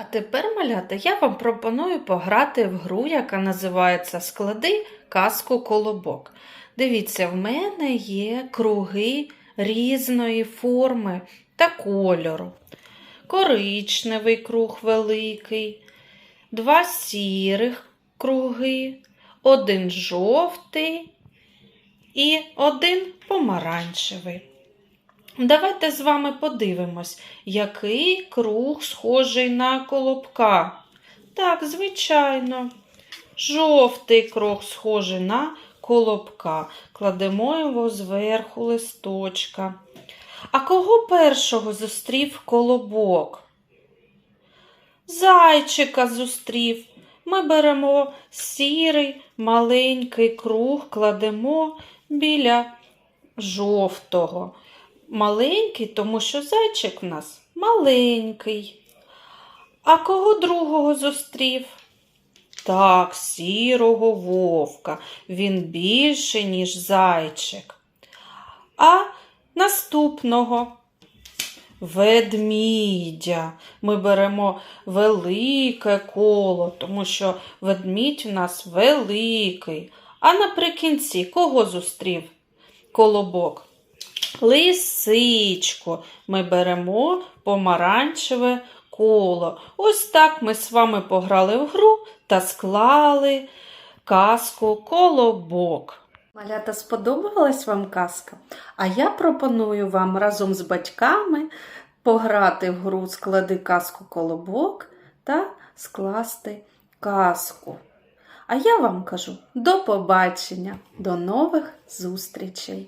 А тепер, малята, я вам пропоную пограти в гру, яка називається Склади казку колобок. Дивіться, в мене є круги різної форми та кольору. Коричневий круг великий, два сірих круги, один жовтий і один помаранчевий. Давайте з вами подивимось, який круг схожий на колобка. Так, звичайно. Жовтий круг схожий на колобка. Кладемо його зверху листочка. А кого першого зустрів колобок? Зайчика зустрів. Ми беремо сірий маленький круг, кладемо біля жовтого. Маленький, тому що зайчик в нас маленький. А кого другого зустрів? Так, сірого вовка. Він більший, ніж зайчик. А наступного ведмідя. Ми беремо велике коло, тому що ведмідь у нас великий. А наприкінці кого зустрів колобок? Лисичку. Ми беремо помаранчеве коло. Ось так ми з вами пограли в гру та склали казку колобок. Малята, сподобалась вам казка? А я пропоную вам разом з батьками пограти в гру склади казку колобок та скласти казку. А я вам кажу до побачення, до нових зустрічей!